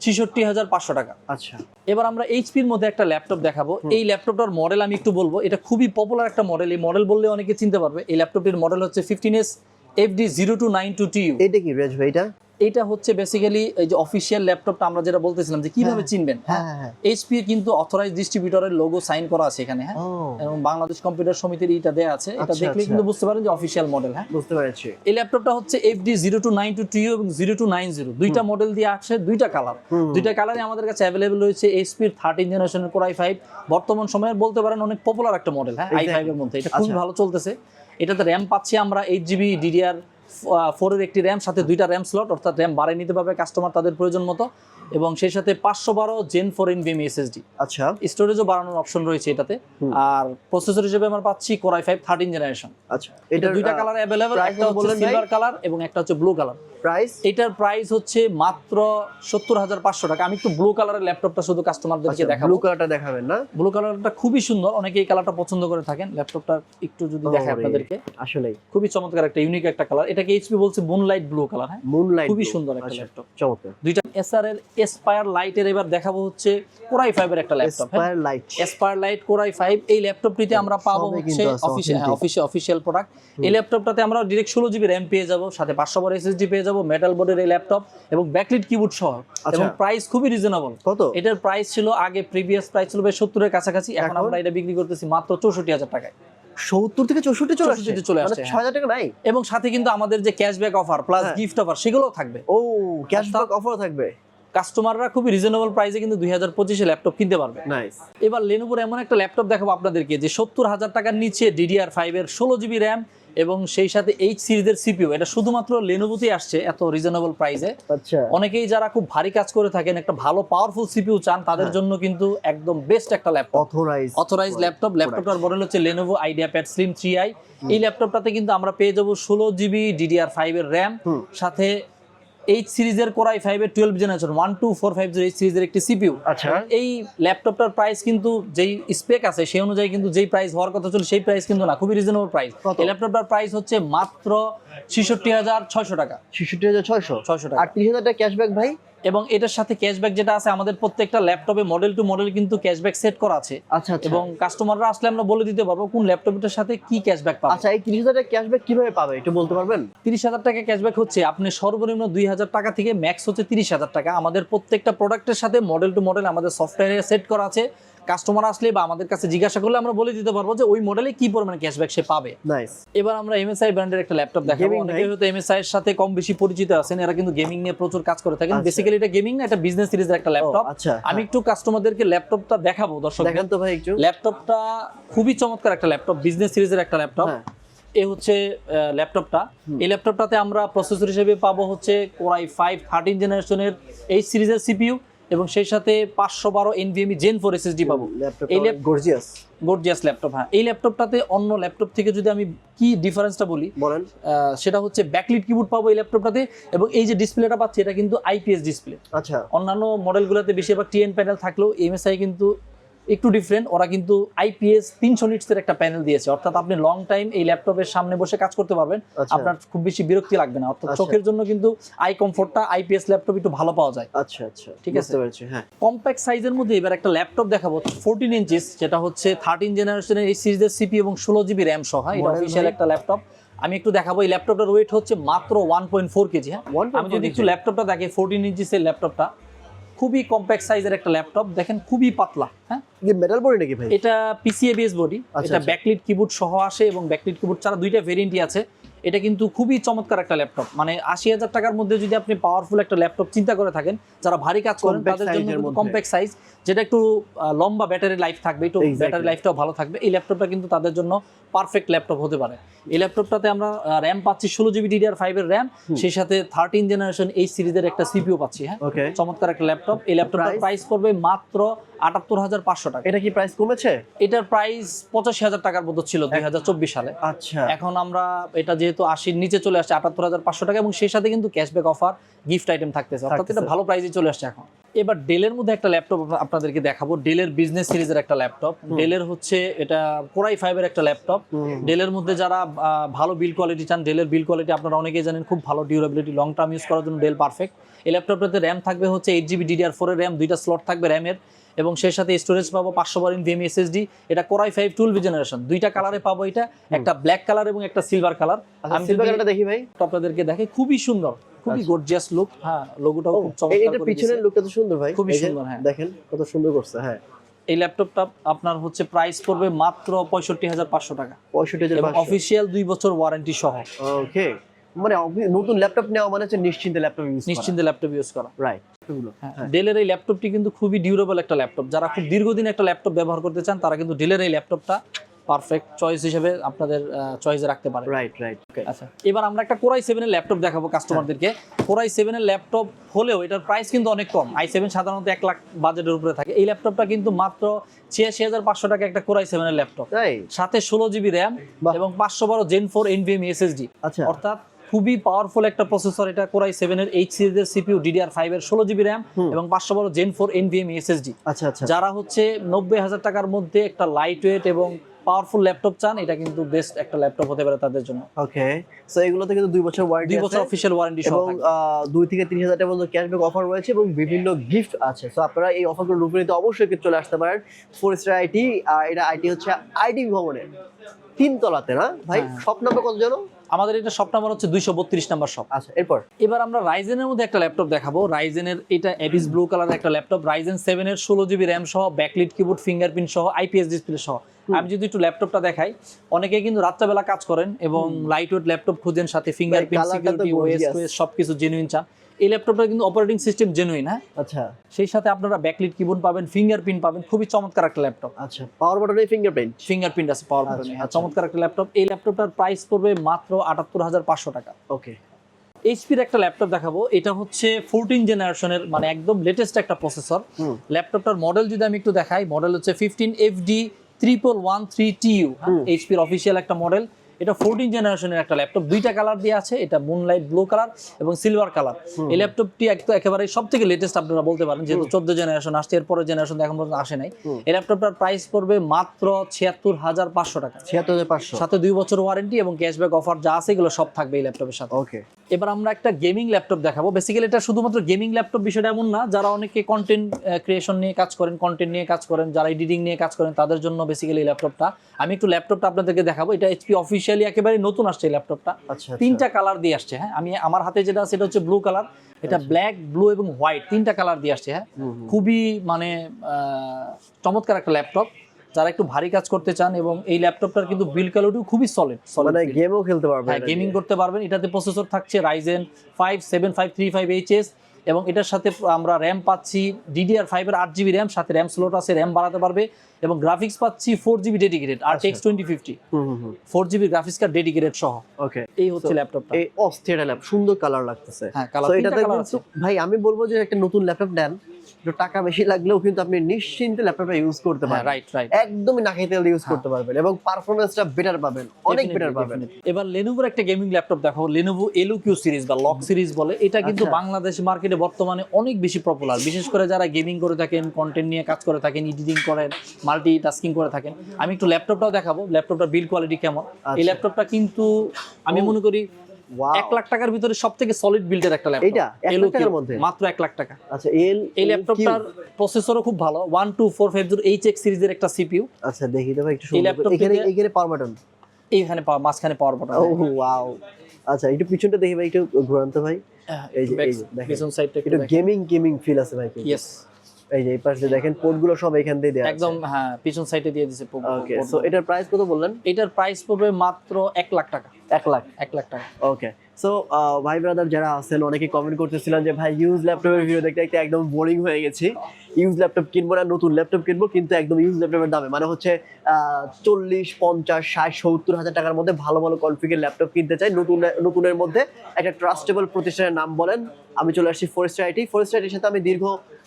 ছিষট্টি হাজার পাঁচশো টাকা। আচ্ছা। এবার আমরা এইচপির মধ্যে একটা ল্যাপটপ দেখাবো। এই ল্যাপটপটার মডেল আমি একটু বলব। এটা খুবই পপুলার একটা মডেল। এই মডেল বললে অনেকে চিনতে পারবে। এই ল্যাপটপটির মডেল হচ্ছে fifteen S FD zero two nine two T এটা কি রেজ ভাই এটা? এটা হচ্ছে বেসিক্যালি এই যে অফিসিয়াল ল্যাপটপটা আমরা যেটা বলতেছিলাম যে কীভাবে হ্যাঁ। চিনবেন হ্যাঁ হ্যাঁ এইচপি কিন্তু অথরাইজ ডিস্ট্রিবিউটরের লোগো সাইন করা আছে এখানে হ্যাঁ। এবং বাংলাদেশ কম্পিউটার সমিতির এটা দেয়া আছে। এটা আচ্ছা, দেখলে আচ্ছা। কিন্তু বুঝতে পারেন যে অফিসিয়াল মডেল হ্যাঁ। বুঝতে পেরেছি। এই ল্যাপটপটা হচ্ছে FD zero two nine two TU এবং জিরো টু নাইন জিরো দুইটা মডেল দিয়ে আসছে দুইটা কালার দুইটা কালারই আমাদের কাছে অ্যাভেলেবল রয়েছে এইচপির থার্টিন জেনারেশনের কোর আই ফাইভ বর্তমান সময়ে বলতে পারেন অনেক পপুলার একটা মডেল হ্যাঁ। আই ফাইভ এর মধ্যে। এটা খুবই আচ্ছা। ভালো চলতেছে। এটাতে র্যাম পাচ্ছি আমরা এইট জিবি ডিডিআর ফোরের একটি র্যাম সাথে দুইটা র্যাম স্লট অর্থাৎ র্যাম বাড়িয়ে নিতে পারবে কাস্টমার তাদের প্রয়োজন মতো। এবং সেই সাথে পাঁচশো বারো জেন ফোর এনভিএমি এসএসডি আচ্ছা। স্টোরেজও বাড়ানোর অপশন রয়েছে এটাতে। আর প্রসেসর হিসেবে আমরা পাচ্ছি কোরাই ফাইভ থার্টিন জেনারেশন আচ্ছা এটা দুইটা কালার অ্যাভেলেবেল একটা হচ্ছে সিলভার কালার এবং একটা হচ্ছে ব্লু কালার প্রাইস এটার প্রাইস হচ্ছে মাত্র সত্তর হাজার পাঁচশো টাকা। আমি একটু ব্লু কালারের ল্যাপটপটা শুধু কাস্টমারদেরকে দেখাবো। ব্লু কালারটা আচ্ছা, দেখাবেন না? ব্লু কালারটা খুবই সুন্দর। অনেকে এই কালারটা পছন্দ করে থাকেন। ল্যাপটপটা একটু যদি ওরে। আপনাদেরকে। আসলেই। খুবই চমৎকার একটা ইউনিক একটা কালার এটাকে এইচপি বলছে মুনলাইট ব্লু কালার হ্যাঁ? মুনলাইট খুবই সুন্দর একটা আচ্ছা। ল্যাপটপ চমৎকার। দুইটা এসআর এর এসপায়ার লাইটের এবার দেখাবো হচ্ছে কোরাই ফাইভের একটা ল্যাপটপ হ্যাঁ? Aspire Lite Aspire Lite core i five এই ল্যাপটপটিতে আমরা পাবো হচ্ছে আছে, অফিসিয়াল হ্যাঁ প্রোডাক্ট এই ল্যাপটপটাতে আমরা ডিরেক্ট ষোলো জিবি র্যাম পেয়ে যাব সাথে পাঁচশো বার এসএসডি পেয়ে যাব মেটাল বোর্ডের এই ল্যাপটপ এবং ব্যাকলিট কিবোর্ড সহ। আচ্ছা। এবং প্রাইস খুবই রিজনেবল কত? এটার প্রাইস ছিল আগে প্রিভিয়াস প্রাইস ছিল বেশ সত্তরের কাছাকাছি এখন? আমরা এটা বিক্রি করতেছি মাত্র চৌষট্টি হাজার টাকায়। সত্তর থেকে চৌষট্টি চলে আসছে? চলে মানে আসছে, ছয় হাজার টাকা নাই? এবং সাথে কিন্তু আমাদের যে ক্যাশব্যাক অফার প্লাস হ্যাঁ। গিফট অফার সেগুলোও থাকবে। ও ক্যাশব্যাক অফার থাকবে। কাস্টমাররা খুবই রিজনেবল প্রাইসে কিন্তু দুই হাজার পঁচিশে ল্যাপটপ কিনতে পারবে। এবার লেনোভোর এমন একটা ল্যাপটপ দেখাবো আপনাদেরকে যে সত্তর হাজার টাকার নিচে ডিডিআর ফাইভের ষোলো জিবি র্যাম এবং সেই সাথে এইচ সিরিজের সিপিও এটা শুধুমাত্র লেনোভোতেই আসছে এত রিজনেবল প্রাইসে আচ্ছা। অনেকেই যারা খুব ভারী কাজ করে থাকেন একটা ভালো পাওয়ারফুল সিপিউ চান তাদের হ্যাঁ। জন্য কিন্তু একদম বেস্ট একটা ল্যাপটপ অথরাইজ অথরাইজ ল্যাপটপ ল্যাপটপটার মডেল হচ্ছে Lenovo IdeaPad slim three I এই ল্যাপটপটাতে কিন্তু আমরা পেয়ে যাব ষোলো জিবি ডিডিআর ফাইভের র্যাম সাথে এইচ সিরিজের কোরাই ফাইভের twelve generation one two four five zero H সিরিজের একটি সিপিউ আচ্ছা। এই ল্যাপটপটার প্রাইস কিন্তু যেই স্পেক আছে সেই অনুযায়ী কিন্তু যেই প্রাইস হওয়ার কথা ছিল সেই প্রাইস কিন্তু না খুবই রিজনেবল প্রাইস এই ল্যাপটপটার প্রাইস হচ্ছে মাত্র ছেষট্টি হাজার ছয়শো টাকা। ছেষট্টি হাজার ছয়শো? ছয়শো টাকা। আর ত্রিশ হাজার টাকা ক্যাশব্যাক ভাই? এবং এটার সাথে ক্যাশব্যাক যেটা আছে আমাদের প্রত্যেকটা ল্যাপটপে মডেল টু মডেল কিন্তু ক্যাশব্যাক সেট করা আছে। আচ্ছা আচ্ছা। এবং কাস্টমাররা আসলে আমরা বলে দিতে পারব কোন ল্যাপটপটার সাথে কি ক্যাশব্যাক পাবে। আচ্ছা এই তিরিশ হাজার টাকা ক্যাশব্যাক কীভাবে পাবে একটু বলতে পারবেন? তিরিশ হাজার টাকা ক্যাশব্যাক হচ্ছে আপনি সর্বনিম্ন দুই হাজার টাকা থেকে ম্যাক্স হচ্ছে তিরিশ হাজার টাকা। আমাদের প্রত্যেকটা প্রোডাক্টের সাথে মডেল টু মডেল আমাদের সফটওয়্যারে সেট করা আছে। কাস্টমার আসলে বা আমাদের কাছে জিজ্ঞাসা করলে আমরা বলে দিতে পারব যে ওই মডেলে কি পরিমাণ ক্যাশব্যাক সে পাবে। নাইস এবার আমরা এমএসআই ব্র্যান্ডের একটা ল্যাপটপ দেখাবো। অনেকে? হয়তো এমএসআই এর সাথে কম বেশি পরিচিত আছেন এরা কিন্তু গেমিং নিয়ে প্রচুর কাজ করে থাকেন। আচ্ছা। বেসিক্যালি এটা গেমিং না এটা বিজনেস সিরিজের একটা ল্যাপটপ আচ্ছা আমি একটু কাস্টমারদেরকে ল্যাপটপটা দেখাবো দর্শক দেখেন তো ভাই একটু। ল্যাপটপটা খুবই চমৎকার একটা ল্যাপটপ বিজনেস সিরিজের একটা ল্যাপটপ। এ হচ্ছে ল্যাপটপটা এই ল্যাপটপটাতে আমরা প্রসেসর হিসেবে পাবো হচ্ছে কোরাই ফাইভ থার্টিন জেনারেশনের এই সিরিজের সিপিইউ এবং সেই সাথে পাঁচশো বারো এনভিএমি জেন ফোর এসএসডি পাবো। এই গর্জিয়াস গর্জিয়াস ল্যাপটপ হ্যাঁ। এই ল্যাপটপটাতে অন্য ল্যাপটপ থেকে যদি আমি কি ডিফারেন্সটা বলি বলেন। সেটা হচ্ছে ব্যাকলিট কিবোর্ড পাবো এই ল্যাপটপটাতে এবং এই যে ডিসপ্লেটা পাচ্ছি এটা কিন্তু আইপিএস ডিসপ্লে আচ্ছা। অন্যান্য মডেলগুলোতে বেশিরভাগ টিএন প্যানেল থাকলেও এমএসআই কিন্তু একটু ডিফারেন্ট ওরা কিন্তু আইপিএস তিনশো নিটসের একটা প্যানেল দিয়েছে। অর্থাৎ আপনি লং টাইম এই ল্যাপটপের সামনে বসে কাজ করতে পারবেন। আচ্ছা। আপনার খুব বেশি বিরক্তি লাগবে না। অর্থাৎ আচ্ছা। চোখের জন্য কিন্তু আই কমফোর্টটা আইপিএস ল্যাপটপ একটু ভালো পাওয়া যায়। আচ্ছা আচ্ছা। ঠিক আছে। হ্যাঁ। কম্প্যাক্ট সাইজের মধ্যে এবার একটা ল্যাপটপ দেখাবো। ফোরটিন ইঞ্চিস যেটা হচ্ছে থার্টিন জেনারেশনের এই সিরিজের সিপি এবং ষোলো জিবি র্যাম সহ এটা অফিসিয়াল একটা ল্যাপটপ। আমি একটু দেখাবো এই ল্যাপটপটার ওয়েট হচ্ছে মাত্র ওয়ান পয়েন্ট ফোর কেজি হ্যাঁ? 1.4 আমি যদি একটু। ল্যাপটপটা দেখি ফোরটিন ইঞ্চিসের ল্যাপটপটা। খুবই কম্প্যাক্ট সাইজের একটা ল্যাপটপ দেখেন খুবই পাতলা হ্যাঁ? মেটাল বডি নাকি ভাই? এটা পিসিএবিএস বডি আচ্ছা, এটা আচ্ছা। ব্যাকলিট কিবোর্ড সহ আসে এবং ব্যাকলিট কিবোর্ড ছাড়া দুইটা ভেরিয়েন্টই আছে। এটা কিন্তু খুবই চমৎকার একটা ল্যাপটপ মানে আশি হাজার টাকার মধ্যে যদি আপনি পাওয়ারফুল একটা ল্যাপটপ চিন্তা করে থাকেন যারা ভারী কাজ করেন তাদের জন্য। কম্প্যাক্ট সাইজ যেটা একটু লম্বা ব্যাটারি লাইফ থাকবে একটু. ব্যাটারি লাইফটাও ভালো থাকবে এই ল্যাপটপটা কিন্তু তাদের জন্য পারফেক্ট ল্যাপটপ হতে পারে। এই ল্যাপটপটাতে আমরা র্যাম পাচ্ছি ষোলো জিবি ডিডিআর ফাইভের র্যাম সেই সাথে থার্টিন জেনারেশন এই সিরিজের একটা সিপিও পাচ্ছি হ্যাঁ? চমৎকার একটা ল্যাপটপ এই ল্যাপটপটার প্রাইস পড়বে মাত্র আটাত্তর হাজার পাঁচশো টাকা। এটা কি প্রাইস কমেছে? এটার প্রাইস পঁচাশি হাজার টাকার মতো ছিল দুই হাজার চব্বিশ সালে। আচ্ছা। এখন আমরা এটা যেহেতু আশির নিচে চলে আসছে আটাত্তর হাজার পাঁচশো টাকা এবং সেই সাথে কিন্তু ক্যাশব্যাক অফার গিফট আইটেম থাকতেছে। অর্থাৎ এটা। ভালো প্রাইসে চলে আসছে এখন। এবার ডেলের মধ্যে একটা ল্যাপটপ আপনাদেরকে দেখাবো। ডেলের বিজনেস সিরিজের একটা ল্যাপটপ ডেলের হচ্ছে এটা কোরাই ফাইভের একটা ল্যাপটপ ডেলের মধ্যে যারা ভালো বিল কোয়ালিটি চান ডেলের বিল কোয়ালিটি আপনারা অনেকেই জানেন খুব ভালো ডিউরেবিলিটি লং টার্ম ইউজ করার জন্য ডেল পারফেক্ট এই ল্যাপটপটাতে র্যাম থাকবে হচ্ছে এইট জিবি ডিডিআর ফোরের র্যাম দুইটা স্লট থাকবে র্যামের এবং সেই সাথে স্টোরেজ পাবো পাঁচশো বারিন ভিএমি এসএসডি এটা core i five twelve generation দুইটা কালারে পাবো এটা একটা ব্ল্যাক কালার এবং একটা সিলভার কালার আচ্ছা আমি সিলভার কালারটা দেখি ভাই। আপনাদেরকে দেখে খুবই সুন্দর খুবই আচ্ছা। গর্জিয়াস লুক হ্যাঁ লোগোটাও খুব চমৎকার এটা পিছনের লুকটা তো সুন্দর ভাই। খুবই সুন্দর, হ্যাঁ। দেখেন কত সুন্দর করছে হ্যাঁ। এই ল্যাপটপটা আপনার হচ্ছে প্রাইস পড়বে মাত্র পঁয়ষট্টি হাজার পাঁচশো টাকা। পঁয়ষট্টি হাজার অফিসিয়াল দুই বছর ওয়ারেন্টি সহ। ওকে মানে নতুন ল্যাপটপ নেওয়া মানে হচ্ছে নিশ্চিন্তে ল্যাপটপ ইউজ নিশ্চিন্তে ল্যাপটপ ইউজ করা। রাইট হ্যাঁ ডেলের এই ল্যাপটপটি কিন্তু খুবই ডিউরেবল একটা ল্যাপটপ যারা খুব দীর্ঘদিন একটা ল্যাপটপ ব্যবহার করতে চান তারা কিন্তু ডেলের এই ল্যাপটপটা পারফেক্ট চয়েস হিসেবে আপনাদের চয়েসে রাখতে পারেন রাইট রাইট আচ্ছা এবার আমরা একটা কোরাই সেভেনের ল্যাপটপ দেখাবো কাস্টমারদেরকে কোরাই সেভেনের ল্যাপটপ হলেও এটার প্রাইস কিন্তু অনেক কম। আই সেভেন সাধারণত এক লাখ বাজেটের উপরে থাকে। এই ল্যাপটপটা কিন্তু মাত্র ছিয়াশি হাজার পাঁচশো টাকা একটা কোরাই সেভেনের ল্যাপটপ সাথে ষোলো জিবি র্যাম। এবং পাঁচশো বারো জেন ফোর এনভিএম এসএসডি আচ্ছা। অর্থাৎ খুবই পাওয়ারফুল একটা প্রসেসর এটা কোরাই সেভেনের এইচ সিরিজের সিপিউ ডিডিআর ফাইভ এর ষোলো জিবি র্যাম এবং পাঁচশো বারো জেন ফোর এনভিএম এসএসডি আচ্ছা আচ্ছা। যারা হচ্ছে নব্বই হাজার টাকার মধ্যে একটা লাইট ওয়েট এবং পাওয়ারফুল ল্যাপটপ চান এটা কিন্তু বেস্ট একটা ল্যাপটপ হতে পারে তাদের জন্য। ওকে সো এগুলোতে কিন্তু দুই বছর ওয়ারেন্টি দুই বছর অফিসিয়াল ওয়ারেন্টি সহ এবং দুই থেকে তিরিশ হাজার টাকা পর্যন্ত ক্যাশব্যাক অফার রয়েছে এবং বিভিন্ন গিফট আছে। সো আপনারা এই অফারগুলো লুফে নিতে অবশ্যই চলে আসতে পারেন। ফোর স্টার আইটি এটা আইটি হচ্ছে আইডি ভবনের তিনতলাতে না? ভাই হ্যাঁ। সব নাম্বার কত জানো আমাদের এটা শপ নাম্বার হচ্ছে দুইশো বত্রিশ নাম্বার শপ আচ্ছা এরপর? এবার আমরা রাইজেনের মধ্যে একটা ল্যাপটপ দেখাবো। রাইজেনের এটা এবিস ব্লু কালারের একটা ল্যাপটপ রাইজেন সেভেন এর ষোলো জিবি র্যাম সহ ব্যাকলিট কিবোর্ড ফিঙ্গারপ্রিন্ট সহ আইপিএস ডিসপ্লে সহ। আমি যদি একটু ল্যাপটপটা দেখাই অনেকে কিন্তু রাত্রেবেলা কাজ করেন এবং লাইট ওয়েট ল্যাপটপ খুঁজেন সাথে ফিঙ্গারপ্রিন্ট সিকিউরিটি। ওএস সবকিছু জেনুইন চান। এই ল্যাপটপটা কিন্তু অপারেটিং সিস্টেম জেনুইন হ্যাঁ? আচ্ছা। সেই সাথে আপনারা ব্যাকলিট কিবোর্ড পাবেন ফিঙ্গারপ্রিন্ট পাবেন খুবই চমৎকার একটা ল্যাপটপ আচ্ছা পাওয়ার বাটনে ফিঙ্গারপ্রিন্ট ফিঙ্গারপ্রিন্ট আছে পাওয়ার আচ্ছা, বাটনে আচ্ছা। চমৎকার একটা ল্যাপটপ এই ল্যাপটপটার প্রাইস পড়বে মাত্র আটাত্তর হাজার পাঁচশো টাকা। ওকে। এইচপির একটা ল্যাপটপ দেখাবো এটা হচ্ছে ফোরটিন জেনারেশনের মানে একদম লেটেস্ট একটা প্রসেসর ল্যাপটপটার মডেল যদি আমি একটু দেখাই মডেল হচ্ছে fifteen F D triple one three hmm. এইচপির official একটা মডেল এটা ফোরটিন জেনারেশনের একটা ল্যাপটপ দুইটা কালার দিয়ে আছে এটা মুনলাইট ব্লু কালার এবং সিলভার কালার এই ল্যাপটপটি এক তো একেবারে সব থেকে লেটেস্ট আপনারা বলতে পারেন যেহেতু চোদ্দ জেনারেশন আসছে এরপরের জেনারেশন এখন পর্যন্ত আসে নাই। এই ল্যাপটপটার প্রাইস পড়বে মাত্র ছিয়াত্তর হাজার পাঁচশো টাকা। ছিয়াত্তর হাজার পাঁচশো। সাথে দুই বছর ওয়ারেন্টি এবং ক্যাশব্যাক অফার যা আছে এগুলো সব থাকবে এই ল্যাপটপের সাথে। ওকে এবার আমরা একটা গেমিং ল্যাপটপ দেখাবো। বেসিক্যালি এটা শুধুমাত্র গেমিং ল্যাপটপ বিষয়টা এমন না যারা অনেকে কন্টেন্ট ক্রিয়েশন নিয়ে কাজ করেন কন্টেন্ট নিয়ে কাজ করেন যারা এডিটিং নিয়ে কাজ করেন তাদের জন্য বেসিক্যালি এই ল্যাপটপটা আমি একটু ল্যাপটপটা আপনাদেরকে দেখাবো। এটা এইচপি অফিসিয়ালি একেবারে নতুন আসছে ল্যাপটপটা আচ্ছা তিনটা কালার দিয়ে আসছে হ্যাঁ? আমি আমার হাতে যেটা সেটা হচ্ছে ব্লু কালার এটা ব্ল্যাক ব্লু এবং হোয়াইট তিনটা কালার দিয়ে আসছে হ্যাঁ? খুবই মানে চমৎকার একটা ল্যাপটপ যারা একটু ভারী কাজ করতে চান এবং এই ল্যাপটপটার কিন্তু বিল কোয়ালিটিও খুবই সলিড মানে গেমও খেলতে পারবে হ্যাঁ গেমিং করতে পারবেন। এটাতে প্রসেসর থাকছে Ryzen five seven five three five HS এবং এটার সাথে আমরা র্যাম পাচ্ছি ডিডিআর ফাইভের আট জিবি র্যাম সাথে র্যাম স্লোট আছে র্যাম বাড়াতে পারবে এবং গ্রাফিক্স পাচ্ছি four GB dedicated RTX twenty fifty hmm hmm hmm. Four GB graphics card dedicated সহ। ওকে এই হচ্ছে ল্যাপটপটা এই অস্থির ল্যাপ সুন্দর কালার লাগতেছে। হ্যাঁ কালার ভাই আমি বলব যে একটা নতুন ল্যাপটপ নেন। টাকা বেশি লাগলেও কিন্তু আপনি নিশ্চিন্তে ল্যাপটপটা ইউজ করতে পারবেন। রাইট রাইট একদমই না খেতে ইউজ করতে পারবেন এবং পারফরমেন্সটা বেটার পাবেন অনেক বেটার পাবেন। এবার লেনোভোর একটা গেমিং ল্যাপটপ দেখো Lenovo L O Q series বা লক সিরিজ বলে। এটা কিন্তু আচ্ছা। বাংলাদেশ মার্কেটে বর্তমানে অনেক বেশি পপুলার বিশেষ করে যারা গেমিং করে থাকেন কন্টেন্ট নিয়ে কাজ করে থাকেন এডিটিং করেন মাল্টি টাস্কিং করে থাকেন আমি একটু ল্যাপটপটাও দেখাবো ল্যাপটপটার বিল কোয়ালিটি কেমন? এই আচ্ছা। ল্যাপটপটা কিন্তু আমি মনে করি এক লাখ টাকার ভিতরে সব থেকে সলিড বিল্ডের একটা ল্যাপটপ এইটা? এক লাখ টাকার মধ্যে? মাত্র এক লাখ টাকা। আচ্ছা এল এই ল্যাপটপটার প্রসেসরও খুব ভালো। One two four five zero H X সিরিজের একটা সিপিইউ আচ্ছা দেখি একটু এখানে এখানে পাওয়ার বাটন এইখানে মাঝখানে পাওয়ার বাটন ও ওয়াও আচ্ছা একটু পিছনটা দেখি ভাই একটু ঘুরান তো ভাই এই যে-। পিছন সাইডটা একটু গেমিং গেমিং ফিল আছে ভাই ইয়েস এই যে এই পাশে দেখেন পোর্টগুলো সব এখান দিয়ে দেয়া একদম হ্যাঁ পিছন সাইডে দিয়ে দিছে ওকে সো এটার প্রাইস কত বললেন? এটার প্রাইস পড়বে মাত্র এক লাখ টাকা। এক লাখ। এক লাখ টাকা। ওকে সো ভাই ব্রাদার যারা আছেন অনেকে কমেন্ট করতেছিলেন যে ভাই ইউজ ল্যাপটপের ভিডিও দেখতে দেখতে একদম বোরিং হয়ে গেছি। ইউজ ল্যাপটপ কিনবো না নতুন ল্যাপটপ কিনবো কিন্তু একদম ইউজ ল্যাপটপের দামে। মানে হচ্ছে চল্লিশ পঞ্চাশ ষাট সত্তর হাজার টাকার মধ্যে ভালো ভালো কনফিগের ল্যাপটপ কিনতে চাই। নতুন নতুনের মধ্যে একটা ট্রাস্টেবল প্রতিষ্ঠানের নাম বলেন আমি চলে আসছি ফরেস্ট আইটি ফরেস্ট আইটির সাথে আমি দীর্ঘ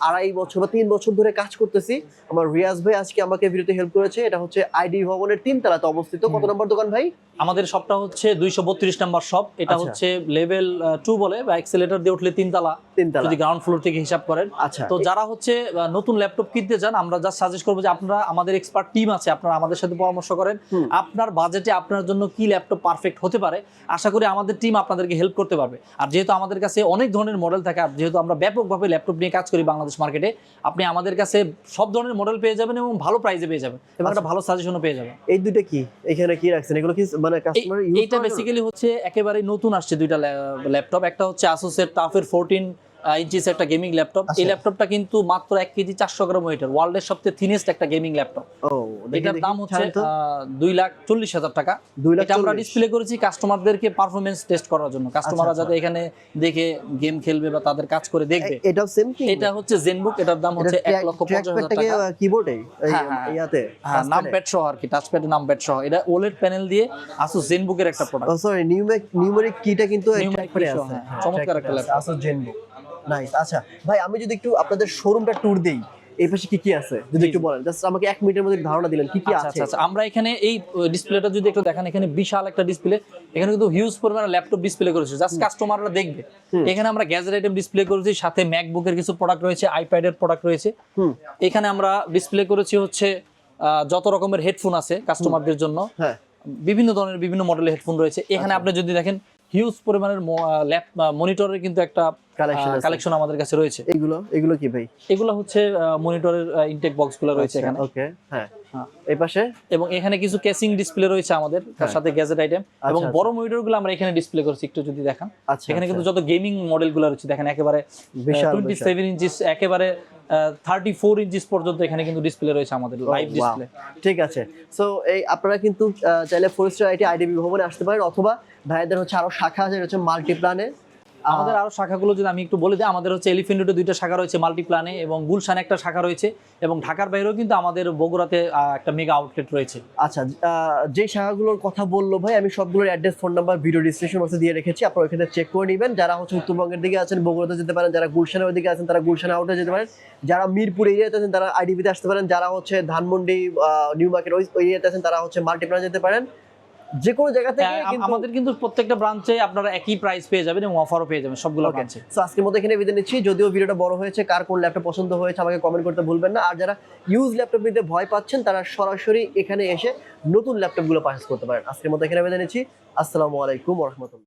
আড়াই বছর বা তিন বছর ধরে কাজ করতেছি। আমার রিয়াজ ভাই আজকে আমাকে ভিডিওতে হেল্প করেছে। এটা হচ্ছে আইডি ভবনের তিন তলাতে অবস্থিত। কত নম্বর দোকান ভাই? আমাদের শপটা হচ্ছে দুইশো বত্রিশ নাম্বার শপ এটা আচ্ছা। হচ্ছে লেভেল টু বলে বা এক্সেলেটর দিয়ে উঠলে তিনতলা। তিন তলা যদি গ্রাউন্ড ফ্লোর থেকে হিসাব করেন। আচ্ছা। তো যারা হচ্ছে নতুন ল্যাপটপ কিনতে চান আমরা জাস্ট সাজেস্ট করব যে আপনারা আমাদের এক্সপার্ট টিম আছে আপনারা আমাদের সাথে পরামর্শ করেন। আপনার বাজেটে আপনার জন্য কি ল্যাপটপ পারফেক্ট হতে পারে? আশা করি আমাদের টিম আপনাদেরকে হেল্প করতে পারবে। আর যেহেতু আমাদের কাছে অনেক ধরনের মডেল থাকে। আর যেহেতু আমরা ব্যাপকভাবে ল্যাপটপ নিয়ে কাজ করি বাংলাদেশ মার্কেটে আপনি আমাদের কাছে সব ধরনের মডেল পেয়ে যাবেন এবং ভালো প্রাইসে পেয়ে যাবেন এবং একটা ভালো সাজেশনও পেয়ে যাবেন। এই দুইটা কি? এখানে কি রাখছেন? এগুলো কি মানে কাস্টমার এইটা বেসিক্যালি হচ্ছে একেবারে নতুন আসছে দুইটা ল্যাপটপ একটা হচ্ছে আসুসের টাফের ফোরটিন ইঞ্চিস একটা গেমিং ল্যাপটপ এই আচ্ছা। ল্যাপটপটা কিন্তু মাত্র এক কেজি চারশো গ্রাম ওয়েটের ওয়ার্ল্ডের সবচেয়ে থিনেস্ট একটা গেমিং ল্যাপটপ এটার দাম হচ্ছে দুই লাখ চল্লিশ হাজার টাকা। এটা আমরা ডিসপ্লে করেছি কাস্টমারদেরকে পারফরমেন্স টেস্ট করার জন্য। কাস্টমাররা আচ্ছা। যাতে এখানে দেখে গেম খেলবে বা তাদের কাজ করে দেখবে। এ- এটাও সেম কি এটা হচ্ছে জেনবুক এটার দাম হচ্ছে এক লক্ষ পঞ্চাশ হাজার টাকা কিবোর্ডে হ্যাঁ, হ্যাঁ। ইয়াতে? হ্যাঁ নাম প্যাড সহ আর কি টাচপ্যাডের নাম প্যাড সহ। এটা ওলেড প্যানেল দিয়ে আসুস জেনবুকের একটা প্রোডাক্ট সরি নিউমেরিক নিউমেরিক কিটা কিন্তু চমৎকার একটা laptop। Asus ZenBook নাইস আচ্ছা ভাই আমি যদি একটু আপনাদের শোরুমটা ট্যুর দেই এই পাশে কি কি আছে? যদি একটু বলেন জাস্ট আমাকে এক মিনিটের মধ্যে ধারণা দিলেন কি কি আচ্ছা আছে? আচ্ছা আচ্ছা আমরা এখানে এই ডিসপ্লেটা যদি একটু দেখেন এখানে বিশাল একটা ডিসপ্লে এখানে কিন্তু হিউজ পরিমাণে ল্যাপটপ ডিসপ্লে করেছে। জাস্ট কাস্টমাররা দেখবে। এখানে আমরা গ্যাজেট আইটেম ডিসপ্লে করেছি সাথে ম্যাকবুকের কিছু প্রোডাক্ট রয়েছে আইপ্যাডের প্রোডাক্ট রয়েছে। এখানে আমরা ডিসপ্লে করেছি হচ্ছে আহ, যত রকমের হেডফোন আছে কাস্টমারদের জন্য হ্যাঁ। বিভিন্ন ধরনের বিভিন্ন মডেলের হেডফোন রয়েছে। এখানে আপনি যদি দেখেন হিউজ পরিমাণের ল্যাপ মনিটরের কিন্তু একটা কালেকশন আমাদের কাছে রয়েছে। এগুলো? এগুলো কি ভাই? এগুলো হচ্ছে মনিটরের ইনটেক বক্সগুলো রয়েছে এখানে। ওকে হ্যাঁ। এই পাশে? এবং এখানে কিছু কেসিং ডিসপ্লে রয়েছে আমাদের তার হ্যাঁ। সাথে গ্যাজেট আইটেম এবং আচ্ছা। বড় মনিটরগুলো আমরা এখানে ডিসপ্লে করছি একটু যদি দেখান। আচ্ছা এখানে কিন্তু আচ্ছা। যত গেমিং মডেলগুলো রয়েছে দেখেন একেবারে টোয়েন্টি সেভেন ইঞ্চিস একেবারে থার্টি ফোর ইঞ্চিস পর্যন্ত এখানে কিন্তু ডিসপ্লে রয়েছে আমাদের Oh, লাইভ ডিসপ্লে ঠিক আছে। সো এই আপনারা কিন্তু চাইলে ফরেস্টার আইটি আইডিবি ভবনে আসতে পারেন অথবা ভাইদের হচ্ছে আরও শাখা আছে হচ্ছে মাল্টিপ্লানে আমাদের আরও শাখাগুলো যদি আমি একটু বলে দিই, আমাদের হচ্ছে এলিফেন্ট রোডে দুইটা শাখা রয়েছে মাল্টিপ্লানে এবং গুলশানে একটা শাখা রয়েছে এবং ঢাকার বাইরেও কিন্তু আমাদের বগুড়াতে একটা মেগা আউটলেট রয়েছে। আচ্ছা যে শাখাগুলোর কথা বলল ভাই, আমি সবগুলোর address phone number video description বক্সে দিয়ে রেখেছি। আপনারা ওখানে চেক করে নেবেন। যারা হচ্ছে উত্তরবঙ্গের দিকে আছেন, বগুড়াতে যেতে পারেন, যারা গুলশানের ওইদিকে আছেন, তারা গুলশান আউটে যেতে পারেন। যারা মিরপুর এরিয়াতে আছেন, তারা আইডিবিতে আসতে পারেন। যারা হচ্ছে ধানমন্ডি নিউ মার্কেট ওই এরিয়াতে আছেন, তারা হচ্ছে মাল্টিপ্লানে যেতে পারেন। যে কোনো জায়গা থেকে হ্যাঁ, আমাদের কিন্তু প্রত্যেকটা ব্রাঞ্চে আপনারা একই প্রাইস পেয়ে যাবেন এবং অফারও পেয়ে যাবেন সবগুলো ব্রাঞ্চে সো আজকের মতো এখানে বিদায় নিচ্ছি। যদিও ভিডিওটা বড় হয়েছে কার কোন ল্যাপটপ পছন্দ হয়েছে আমাকে কমেন্ট করতে ভুলবেন না। আর যারা ইউজ ল্যাপটপ নিতে ভয় পাচ্ছেন তারা সরাসরি এখানে এসে নতুন ল্যাপটপগুলো পারচেজ করতে পারেন। আজকের মতো এখানে বিদায় নিচ্ছি। আসসালামু আলাইকুম রহমতুল্লাহ।